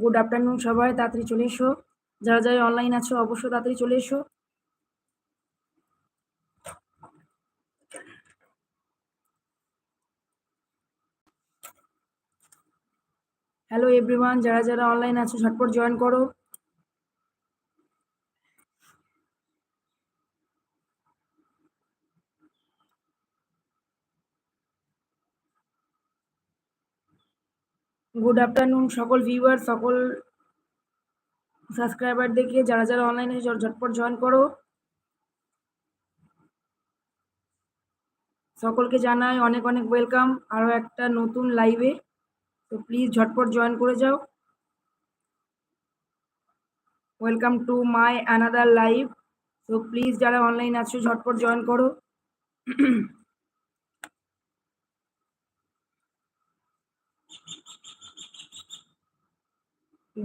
Good afternoon সবাই, তাড়াতাড়ি চলে এসো। যারা যারা অনলাইন আছো, অবশ্যই তাড়াতাড়ি চলে এসো। হ্যালো এভরিওয়ান যারা যারা অনলাইন আছো, ঝটপট জয়েন করো। গুড আফটারনুন সকল ভিউয়ার সকল সাবস্ক্রাইবার দেখে যারা যারা অনলাইনে ঝটপট জয়েন করো। সকলকে জানাই অনেক অনেক ওয়েলকাম আরও একটা নতুন লাইভে তো প্লিজ ঝটপট জয়েন করে যাও। Welcome to my another live তো প্লিজ যারা অনলাইন আছো, ঝটপট জয়েন করো।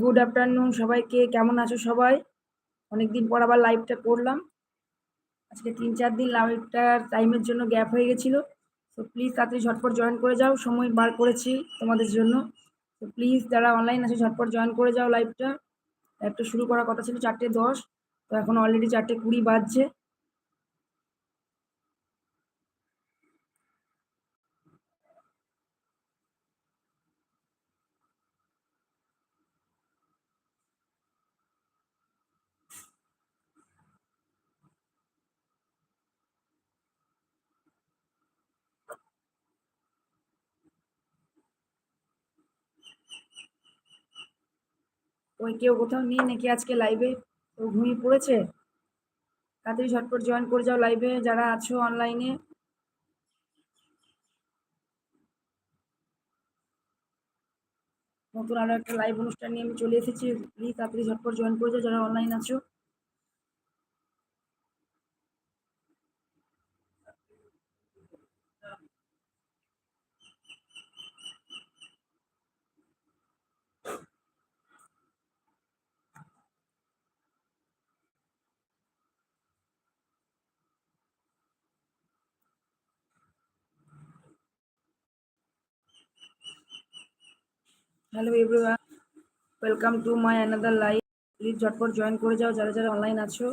গুড আফটারনুন সবাইকে, কেমন আছো সবাই? অনেকদিন পর আবার লাইভটা করলাম। আজকে তিন চার দিন লাইভটার টাইমের জন্য গ্যাপ হয়ে গেছিল। তো প্লিজ তাড়াতাড়ি ঝটপট জয়েন করে যাও, সময় বার করেছি তোমাদের জন্য। তো প্লিজ যারা অনলাইন আছে, ঝটপট জয়েন করে যাও লাইভটা লাইভটা শুরু করার কথা ছিল চারটে দশ, তো এখন অলরেডি চারটে কুড়ি বাজছে। ওই কেউ কোথাও নেই নাকি আজকে লাইভে তো ঘুমিয়ে পড়েছে? তাড়াতাড়ি ঝটপট জয়েন করে যাও লাইভে যারা আছো অনলাইনে নতুন আরও একটা লাইভ অনুষ্ঠান নিয়ে আমি চলে এসেছি। প্লিজ তাড়াতাড়ি ঝটপট জয়েন করে যাও, যারা অনলাইন আছো। Hello everyone welcome to my another live please ঝটপট জয়েন করে যাও, যারা যারা অনলাইন আছো।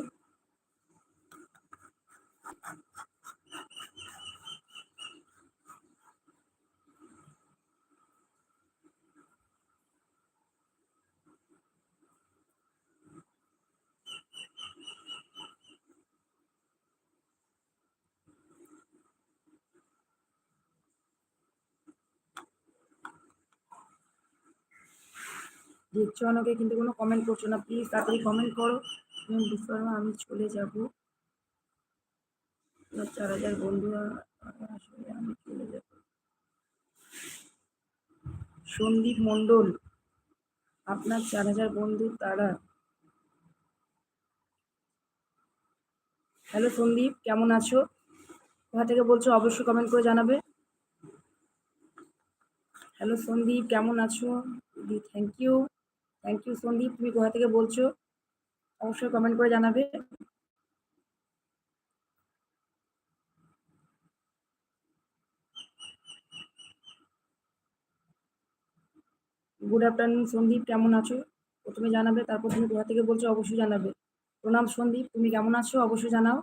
দেখছ অনেকে কিন্তু কোনো কমেন্ট করছ না। প্লিজ তাড়াতাড়ি কমেন্ট করো। বুঝতে আমি চলে যাব। চার হাজার বন্ধু আসলে আমি চলে যাব। সন্দীপ মণ্ডল, আপনার চার হাজার বন্ধু তারা। হ্যালো সন্দীপ, কেমন আছো? কোথা থেকে বলছো অবশ্যই কমেন্ট করে জানাবে। হ্যালো সন্দীপ, কেমন আছো? দিদি thank you thank you Sandeep তুমি কোথা থেকে বলছো। অবশ্যই কমেন্ট করে জানাবে। গুড আফটারনুন সন্দীপ কেমন আছো? প্রথমে জানাবে, তারপর তুমি কোথা থেকে বলছো, অবশ্যই জানাবে। প্রণাম সন্দীপ তুমি কেমন আছো? অবশ্যই জানাও।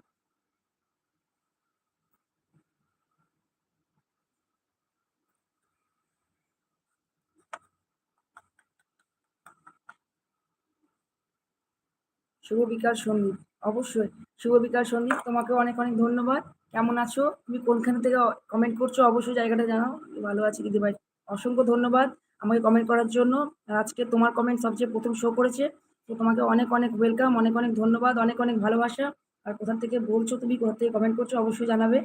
শুভ বিকাল সন্দীপ। অবশ্যই শুভ বিকাল সন্দীপ তোমাকে অনেক অনেক ধন্যবাদ। কেমন আছো? তুমি কোনখান থেকে কমেন্ট করছ অবশ্যই জায়গাটা জানাও। ভালো আছি দিদি ভাই অসংখ্য ধন্যবাদ আমাকে কমেন্ট করার জন্য। আজকে তোমার কমেন্ট সবচেয়ে প্রথম শো করেছে। তো তোমাকে অনেক অনেক ওয়েলকাম অনেক অনেক ধন্যবাদ, অনেক অনেক ভালোবাসা। আর কোথা থেকে বলছো তুমি, কোথা থেকে কমেন্ট করছ অবশ্যই জানাবে।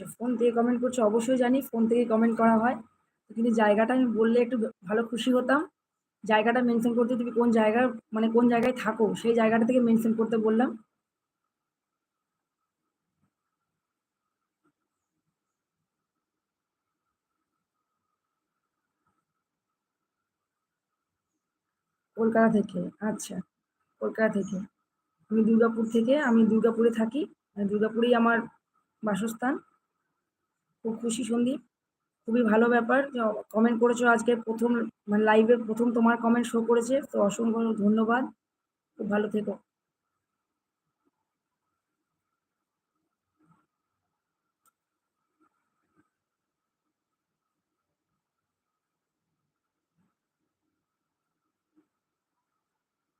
আচ্ছা, করছে ফোন থেকে কমেন্ট করছে, অবশ্যই জানি ফোন থেকে কমেন্ট করা হয়। তো কিন্তু জায়গাটা আমি বললে একটু ভালো খুশি হতাম। জায়গাটা মেনশন করতে তুমি কোন জায়গা মানে কোন জায়গায় থাকো, সেই জায়গাটা থেকে মেনশন করতে বললাম। কলকাতা থেকে আচ্ছা কলকাতা থেকে। আমি দুর্গাপুর থেকে, আমি দুর্গাপুরে থাকি মানে দুর্গাপুরেই আমার বাসস্থান। খুব খুশি, সন্দীপ। খুবই ভালো ব্যাপার। কমেন্ট করেছ আজকে প্রথম মানে লাইভে প্রথম তোমার কমেন্ট শো করেছে, তো অসংখ্য ধন্যবাদ। খুব ভালো থেকো।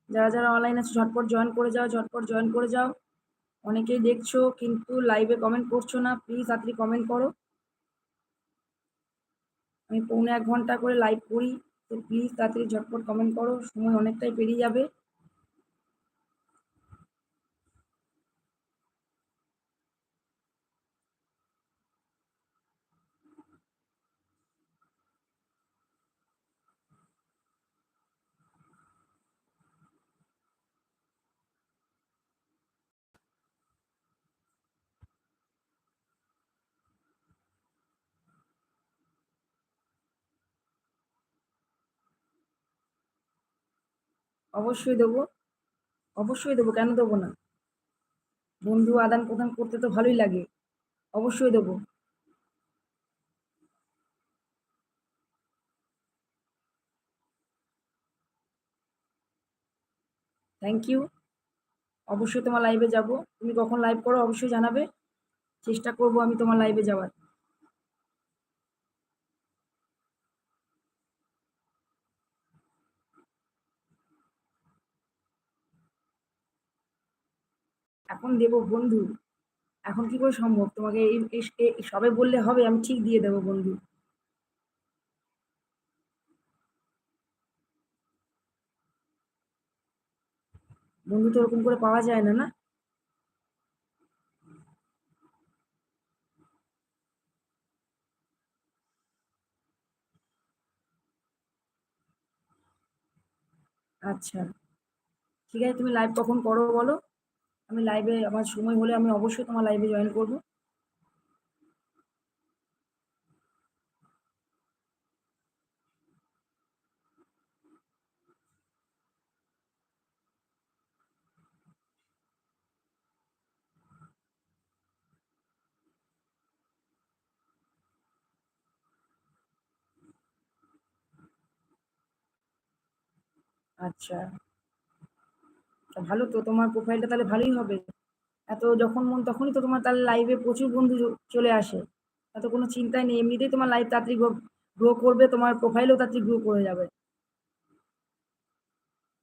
যারা যারা অনলাইন আছে, ঝটপট জয়েন করে যাও, ঝটপট জয়েন করে যাও। অনেকেই দেখছ, কিন্তু লাইভে কমেন্ট করছ না। প্লিজ তাড়াতাড়ি কমেন্ট করো। আমি পৌনে এক ঘণ্টা করে লাইভ করি, তো প্লিজ তাড়াতাড়ি ঝটপট কমেন্ট করো, সময় অনেকটাই পেরিয়ে যাবে। অবশ্যই দেবো। অবশ্যই দেবো, কেন দেবো না? বন্ধু আদান প্রদান করতে তো ভালোই লাগে। অবশ্যই দেবো। থ্যাংক ইউ অবশ্যই তোমার লাইভে যাব। তুমি কখন লাইভ করো অবশ্যই জানাবে। চেষ্টা করব আমি তোমার লাইভে যাওয়ার। এখন দেব বন্ধু। এখন কি করে সম্ভব? তোমাকে সবে বললে হবে, আমি ঠিক দিয়ে দেবো বন্ধু। বন্ধু তো ওরকম করে পাওয়া যায় না না? আচ্ছা। ঠিক আছে, তুমি লাইভ কখন করো বলো? আমি লাইভে আমার সময় হলে আমি অবশ্যই তোমার লাইভে জয়েন করব। আচ্ছা। ভালো তো, তোমার প্রোফাইলটা তাহলে ভালোই হবে। এত যখন মন তখনই তো তোমার তাহলে লাইভে প্রচুর বন্ধু চলে আসে। এত কোনো চিন্তাই নেই, এমনিতেই তোমার লাইভ তাড়াতাড়ি গ্রো করবে, তোমার প্রোফাইলও তাড়াতাড়ি গ্রো করে যাবে।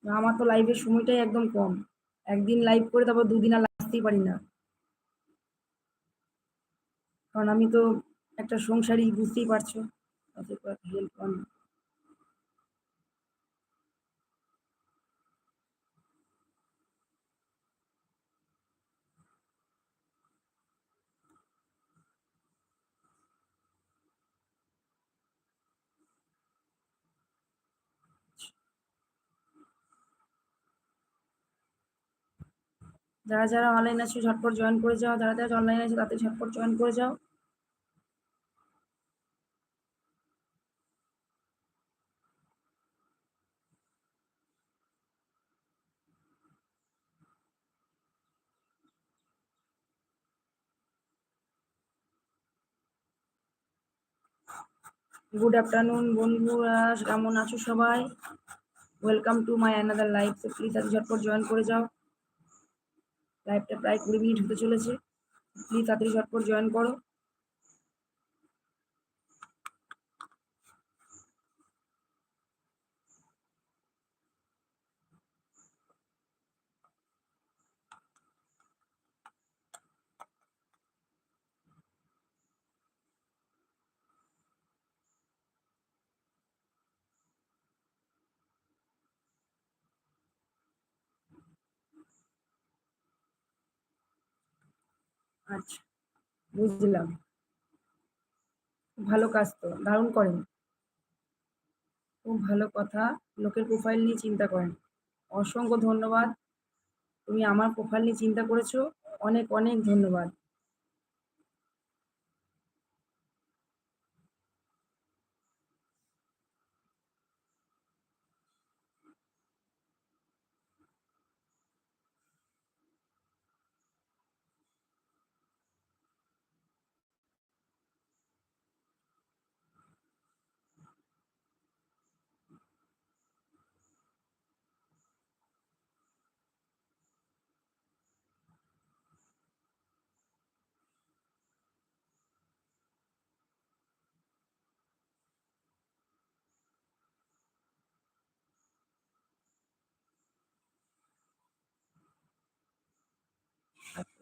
আমার তো লাইভের সময়টাই একদম কম। একদিন লাইভ করে তারপর দুদিন আর আসতেই পারি না। কারণ আমি তো একটা সংসারই বুঝতেই পারছ। হেল্প যারা যারা অনলাইন আছে, ঝটপট জয়েন করে যাও। যারা যারা অনলাইন আছে তাদের ঝটপট জয়েন করে যাও। গুড আফটারনুন বন্ধুরা কেমন আছো সবাই? Welcome to my another life please আজ ঝটপট জয়েন করে যাও। লাইভটা প্রায় কুড়ি মিনিট হতে চলেছে। প্লিজ তাড়াতাড়ি ঝটপট জয়েন করো। আচ্ছা বুঝলাম। ভালো কাজ তো, দারুণ করেন। খুব ভালো কথা, লোকের প্রোফাইল নিয়ে চিন্তা করেন। অসংখ্য ধন্যবাদ। তুমি আমার প্রোফাইল নিয়ে চিন্তা করেছ, অনেক অনেক ধন্যবাদ।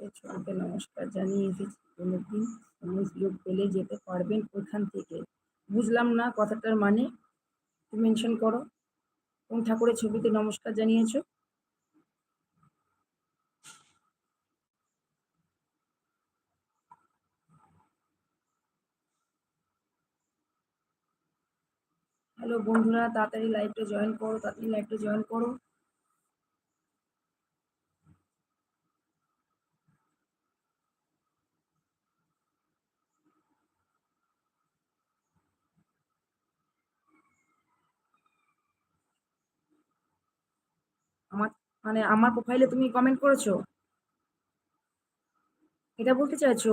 সাথে ছবিতে নমস্কার জানিয়ে এসেছি কোনোদিন সময় সুযোগ পেলে যেতে পারবেন ওইখান থেকে। বুঝলাম না কথাটার মানে। একটু মেনশন করো। কোন ঠাকুরের ছবিতে নমস্কার জানিয়েছো? হ্যালো বন্ধুরা, তাড়াতাড়ি লাইভটা জয়েন করো, তাড়াতাড়ি লাইভটা জয়েন করো। আমার মানে আমার প্রোফাইলে তুমি কমেন্ট করেছ? এটা বলতে চাইছো?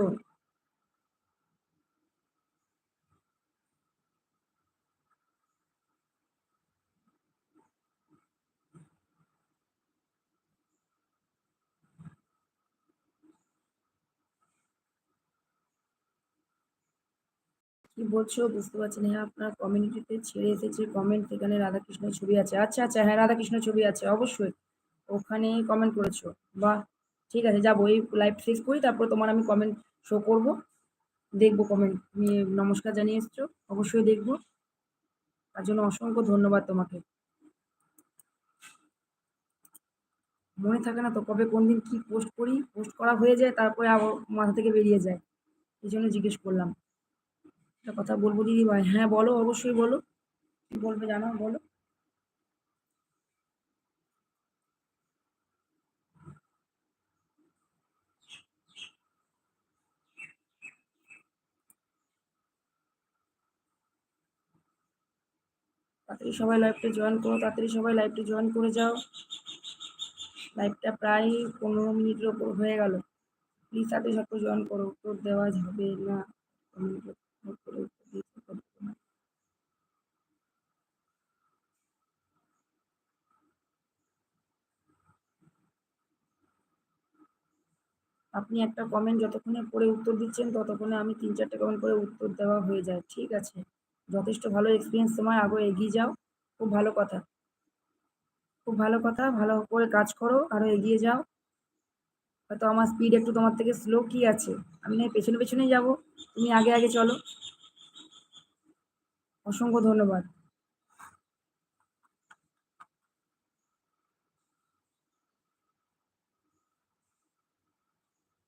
কি বলছো? বুঝতে পারছি না। হ্যাঁ আপনার কমিউনিটিতে ছেড়ে এসেছে কমেন্ট সেখানে রাধাকৃষ্ণের ছবি আছে। আচ্ছা আচ্ছা হ্যাঁ রাধাকৃষ্ণের ছবি আছে, অবশ্যই। ওখানে কমেন্ট করেছ। বাহ, ঠিক আছে, যাব। এই লাইভ শেষ করি, তারপর তোমার আমি কমেন্ট শো করব। দেখব কমেন্ট তুমি নমস্কার জানিয়ে এসছো। অবশ্যই দেখব। তার জন্য অসংখ্য ধন্যবাদ তোমাকে। মনে থাকে না তো কবে কোন দিন কী পোস্ট করি? পোস্ট করা হয়ে যায়, তারপরে আবার মাথা থেকে বেরিয়ে যায়। এই জন্য জিজ্ঞেস করলাম। একটা কথা বলব, দিদি ভাই। হ্যাঁ বলো, অবশ্যই বলো। বলবে জানো, বলো। তাড়াতাড়ি সবাই লাইভটা জয়েন করো, তাড়াতাড়ি সবাই লাইভটা জয়েন করে যাও। লাইভটা প্রায় পনেরো মিনিটের ওপর হয়ে গেল। প্লিজ তাড়াতাড়ি সবাই জয়েন করো উত্তর দেওয়া যাবে না। আপনি একটা কমেন্ট যতক্ষণে পড়ে উত্তর দিচ্ছেন, ততক্ষণে আমি তিন চারটে কমেন্ট করে উত্তর দেওয়া হয়ে যায়। ঠিক আছে? যথেষ্ট ভালো এক্সপিরিয়েন্স তোমার আগে এগিয়ে যাও। খুব ভালো কথা। খুব ভালো কথা। ভালো করে কাজ করো। আরও এগিয়ে যাও। হয়তো আমার স্পিড একটু তোমার থেকে স্লো কি আছে? আমি নয় পেছনে পেছনেই যাব। তুমি আগে আগে চলো। অসংখ্য ধন্যবাদ।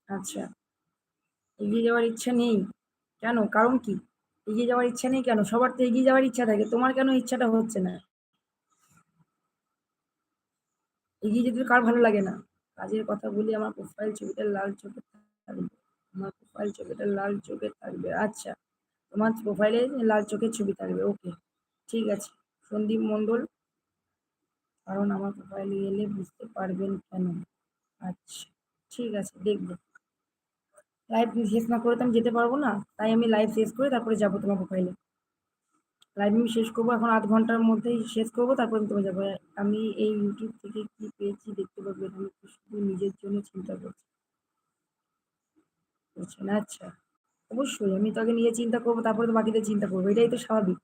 আচ্ছা এগিয়ে যাওয়ার ইচ্ছা নেই। কেন? কারণ কি? এগিয়ে যাওয়ার ইচ্ছা নেই কেন? সবার তো এগিয়ে যাওয়ার ইচ্ছা থাকে। তোমার কেন ইচ্ছাটা হচ্ছে না? এগিয়ে যেতে কার ভালো লাগে না? কাজের কথা বলি, আমার প্রোফাইল ছবিটা লাল চোখে থাকবে। আমার প্রোফাইল ছবিটা লাল চোখে থাকবে। আচ্ছা তোমার প্রোফাইলে লাল চোখের ছবি থাকবে ওকে ঠিক আছে। সন্দীপ মণ্ডল, কারণ আমার প্রোফাইলে এলে বুঝতে পারবেন কেন? আচ্ছা ঠিক আছে, দেখব। লাইভ শেষ না করে তো আমি যেতে পারব না, তাই আমি লাইভ শেষ করে তারপরে যাব তোমার প্রোফাইলে লাইভ আমি শেষ করব, এখন আধ ঘণ্টার মধ্যেই শেষ করব, তারপরে আমি তোমার যাব। আমি এই ইউটিউব থেকে কি পেয়েছি দেখতে পাবেন আমি শুধু নিজের জন্য চিন্তা করছি। করছেন আচ্ছা। অবশ্যই, আমি তো আগে নিয়ে চিন্তা করব, তারপরে তো বাকিদের চিন্তা করব, এটাই তো স্বাভাবিক।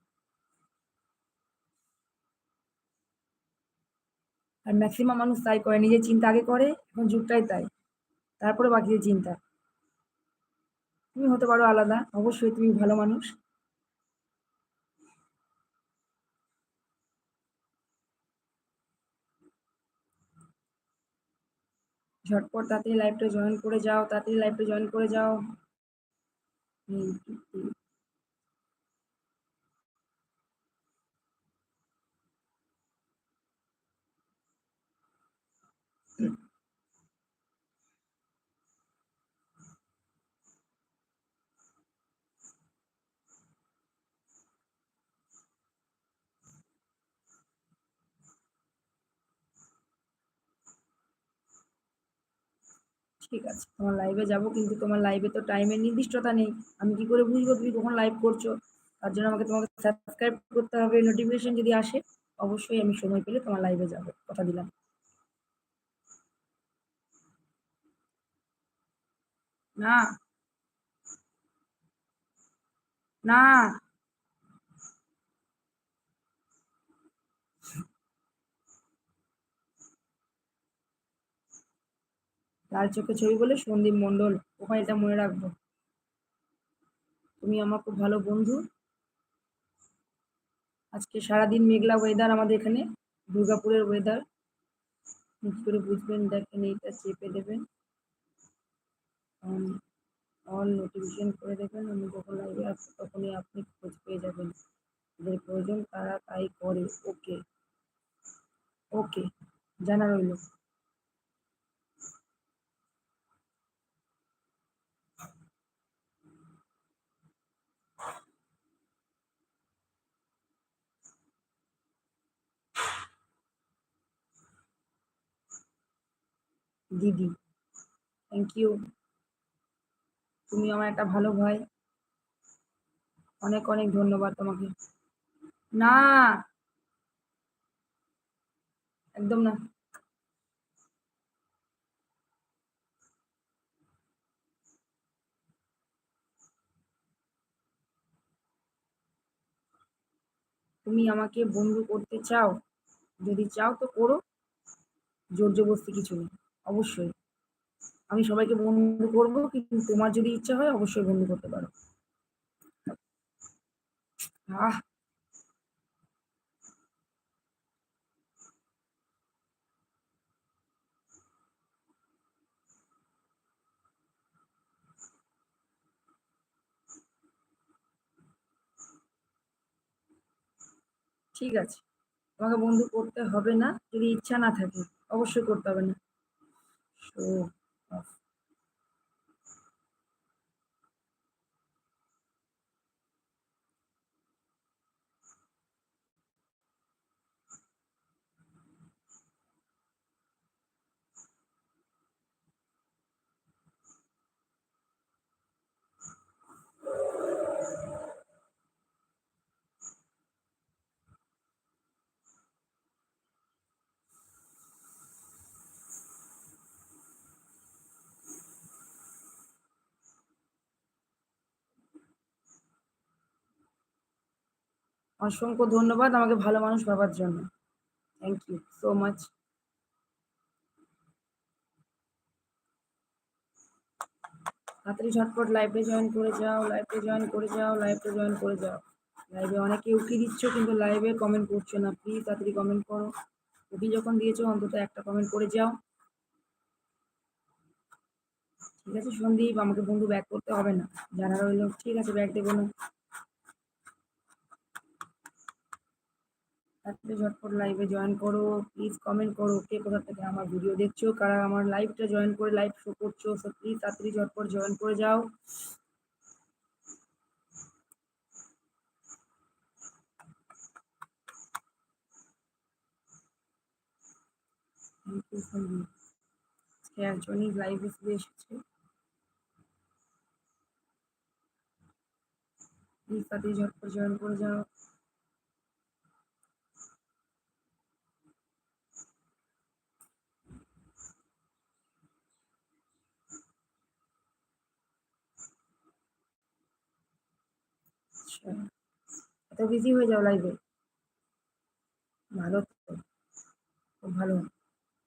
আর ম্যাক্সিমাম মানুষ তাই করে, নিজের চিন্তা আগে করে, এখন যুগটাই তাই। তারপরে বাকিদের চিন্তা। তুমি হতে পারো আলাদা, অবশ্যই তুমি ভালো মানুষ। ঝটপট তাড়াতাড়ি লাইভটা জয়েন করে যাও তাড়াতাড়ি লাইভটা জয়েন করে যাও। ঠিক আছে, তোমার লাইভে যাব কিন্তু তোমার লাইভে তো টাইমের নির্দিষ্টতা নেই। আমি কি করে বুঝব তুমি কখন লাইভ করছ? তার জন্য আমাকে তোমাকে সাবস্ক্রাইব করতে হবে নোটিফিকেশন যদি আসে, অবশ্যই আমি সময় পেলে তোমার লাইভে যাব, কথা দিলাম। না না। লাল চোখে ছবি বলে সন্দীপ মণ্ডল, ওখানে এটা মনে রাখব। তুমি আমার খুব ভালো বন্ধু। আজকে সারাদিন মেঘলা ওয়েদার আমাদের এখানে, দুর্গাপুরের ওয়েদার কী করে বুঝবেন, দেখেন, এইটা চেপে দেবেন। অল নোটিফিকেশন করে দেবেন, আমি যখন লাইভে আসব তখনই আপনি খোঁজ পেয়ে যাবেন। যাদের প্রয়োজন তারা তাই করে ওকে ওকে জানা রইল দিদি। থ্যাংক ইউ তুমি আমার একটা ভালো ভাই। অনেক অনেক ধন্যবাদ তোমাকে। না। একদম না। তুমি আমাকে বন্ধু করতে চাও? যদি চাও তো করো। জোর জবরদস্তি কিছু নেই। অবশ্যই। আমি সবাইকে বন্ধু করব, কিন্তু তোমার যদি ইচ্ছা হয় অবশ্যই বন্ধু করতে পারো। আহ। ঠিক আছে। তোমাকে বন্ধু করতে হবে না, যদি ইচ্ছা না থাকে, অবশ্যই করতে হবে না। শো অফ অসংখ্য ধন্যবাদ আমাকে ভালো মানুষ ভাবার জন্য। থ্যাংক ইউ সো মাচ তাড়াতাড়ি ঝটপট লাইভে জয়েন করে যাও লাইভে জয়েন করে যাও লাইভে জয়েন করে যাও। লাইভে অনেকে উঠি দিচ্ছ, কিন্তু লাইভে কমেন্ট করছ না। প্লিজ তাড়াতাড়ি কমেন্ট করো। উঠি যখন দিয়েছ, অন্তত একটা কমেন্ট করে যাও। ঠিক আছে, সন্দীপ, আমাকে বন্ধু ব্যাক করতে হবে না। জানা রইল, ঠিক আছে ব্যাক দেবো না। তাড়াতাড়ি ঝটপট লাইভে জয়েন করো প্লিজ কমেন্ট করো, কে কোথা থেকে আমার ভিডিও দেখছ, কারা আমার লাইভটা জয়েন করে লাইভ শো করছ সো প্লিজ তাড়াতাড়ি ঝটপট জয়েন করে যাও। থ্যাংক ইউ লাইভে এসেছে। প্লিজ তাড়াতাড়ি জয়েন করে যাও। এত বিজি হয়ে যাও লাইভে ভালো তো। খুব ভালো।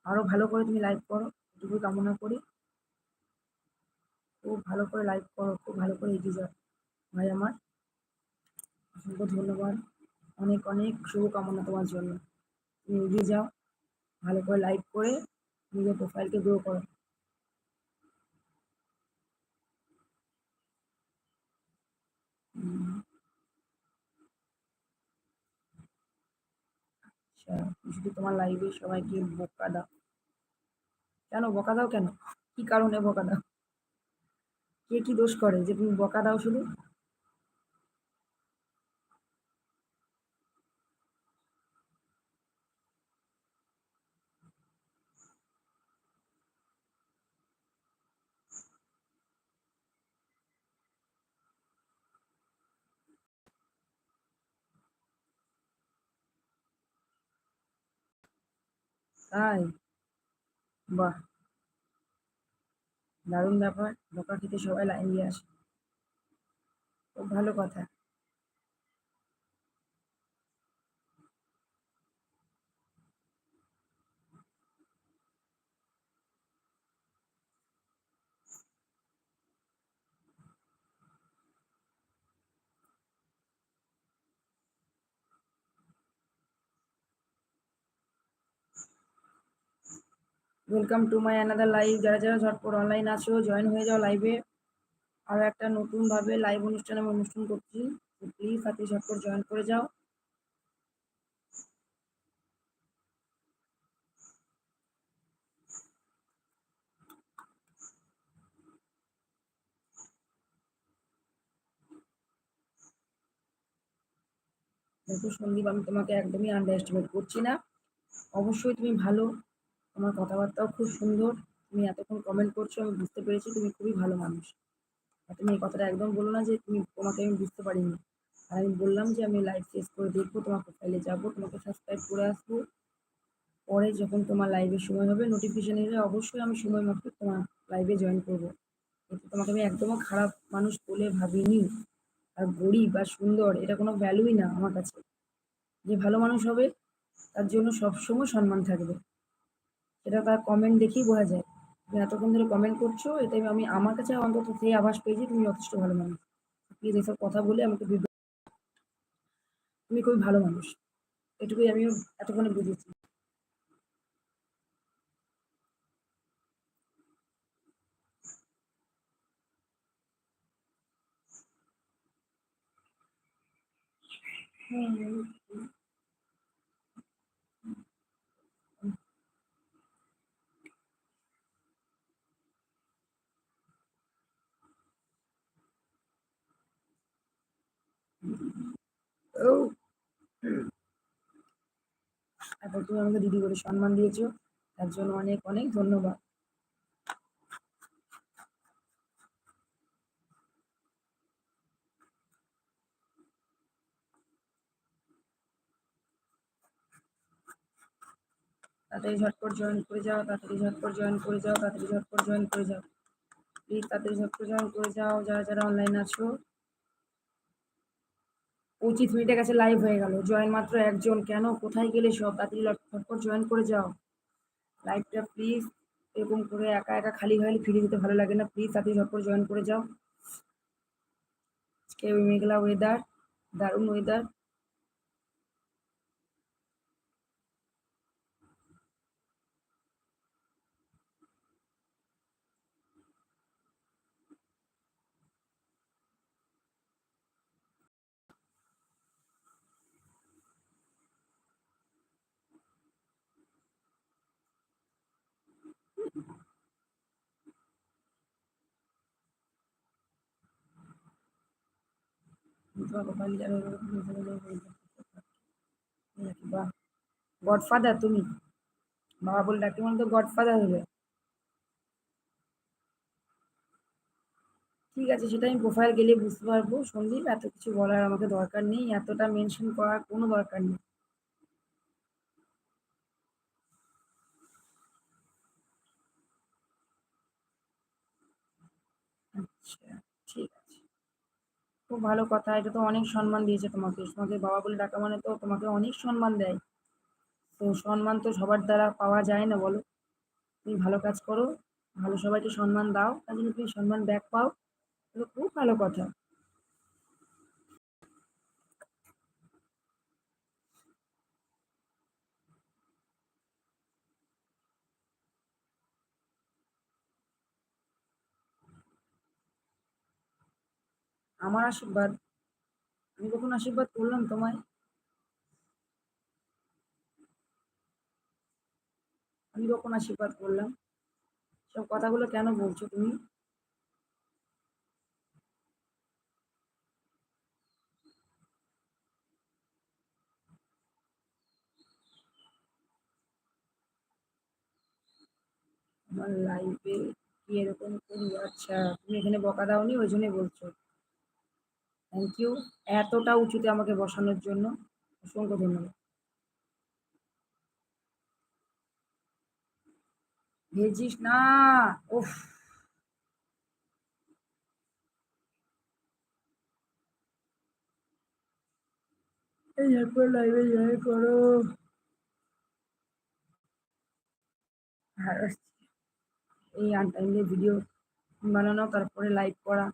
আরও ভালো করে তুমি লাইভ করো। এটুকু কামনা করি। খুব ভালো করে লাইভ করো। খুব ভালো করে এগিয়ে যাও। ভাই আমার, অসংখ্য ধন্যবাদ। অনেক অনেক শুভকামনা তোমার জন্য। তুমি এগিয়ে যাও। ভালো করে লাইভ করে নিজের প্রোফাইলকে গ্রো করো। আচ্ছা শুধু তোমার লাইভে সবাইকে বোকা দাও। কেন? বকা দাও কেন? কি কারণে বকা দাও? কে কি দোষ করে যে তুমি বকা দাও শুধু? তাই? বাহ। দারুণ ব্যাপার। বকা খেতে সবাই লাইন দিয়ে আসে। খুব ভালো কথা। Welcome to my another live যারা যারা ঝটপট অনলাইন আছো জয়েন হয়ে যাও লাইভে আরও একটা নতুনভাবে লাইভ অনুষ্ঠানে আমি অনুষ্ঠান করছি। প্লিজ আপনি ঝটপট জয়েন করে যাও। দেখো সন্দীপ, আমি তোমাকে একদমই আন্ডার এস্টিমেট করছি না। অবশ্যই তুমি ভালো। তোমার কথাবার্তাও খুব সুন্দর। তুমি এতক্ষণ কমেন্ট করছ, আমি বুঝতে পেরেছি তুমি খুবই ভালো মানুষ। আর তুমি এই কথাটা একদম বলো না যে তুমি, তোমাকে আমি বুঝতে পারিনি। আর আমি বললাম যে আমি লাইভ শেষ করে দেখব, তোমার প্রোফাইলে যাব, তোমাকে সাবস্ক্রাইব করে আসব। পরে যখন তোমার লাইভের সময় হবে নোটিফিকেশান এলে অবশ্যই আমি সময় মতো তোমার লাইভে জয়েন করব। কিন্তু তোমাকে আমি একদমও খারাপ মানুষ বলে ভাবিনি। আর গরিব বা সুন্দর, এটা কোনো ভ্যালুই না আমার কাছে। যে ভালো মানুষ হবে, তার জন্য সবসময় সম্মান থাকবে। এটা তার কমেন্ট দেখেই বোঝা যায়। তুমি এতক্ষণ ধরে কমেন্ট করছ এটাই আমি, আমার কাছে অন্তত সেই আভাস পেয়েছি, তুমি যথেষ্ট ভালো মানুষ। প্লিজ এসব কথা বলে আমাকে তুমি খুবই ভালো মানুষ। এটুকুই আমিও এতক্ষণে বুঝেছি। তুমি আমাকে দিদি করে সম্মান দিয়েছ, তার জন্য অনেক অনেক ধন্যবাদ। তাড়াতাড়ি ঝটপট জয়েন করে যাও, তাড়াতাড়ি ঝটপট জয়েন করে যাও, তাড়াতাড়ি ঝটপট জয়েন করে যাও। প্লিজ তাড়াতাড়ি ঝটপট জয়েন করে যাও, যারা যারা অনলাইন আছো। পঁচিশ মিনিটের কাছে লাইভ হয়ে গেল। জয়েন মাত্র একজন। কেন? কোথায় গেলে সব তাড়াতাড়ি ঝটপট জয়েন করে যাও? লাইভটা প্লিজ এরকম করে একা একা খালি খালি ফিরে যেতে ভালো লাগে না। প্লিজ তাড়াতাড়ি ঝটপট জয়েন করে যাও। কেউ মেঘলা ওয়েদার দারুণ ওয়েদার বাহ গডফাদার তুমি। বাবা বলে ডাকি তো গডফাদার হবে। ঠিক আছে, সেটা আমি প্রোফাইল গেলে বুঝতে পারব। সন্দীপ, এত কিছু বলার আমাকে দরকার নেই। এতটা মেনশন করার কোনো দরকার নেই। আচ্ছা ঠিক আছে। খুব ভালো কথা, এটা তো অনেক সম্মান দিয়েছে তোমাকে। তোমাকে বাবা বলে ডাকা মানে তো তোমাকে অনেক সম্মান দেয়। তো সম্মান তো সবার দ্বারা পাওয়া যায় না, বলো। তুমি ভালো কাজ করো, ভালো সবাইকে সম্মান দাও, তার জন্য তুমি সম্মান ব্যাক পাও। খুব ভালো কথা। আমার আশীর্বাদ। আমি কখন আশীর্বাদ করলাম তোমায়। আমি কখন আশীর্বাদ করলাম? সব কথাগুলো কেন বলছো তুমি? আমার লাইফে কি এরকম করি আচ্ছা তুমি এখানে বকা দাওনি, ওই জন্যই বলছো। থ্যাংক ইউ এতটা উঁচুতে আমাকে বসানোর জন্য অসংখ্য ধন্যবাদ। ভেজিস না এই এরপর লাইভে জয়েন করো। এই আনটাইমলি ভিডিও বানানো, তারপরে লাইভ করা।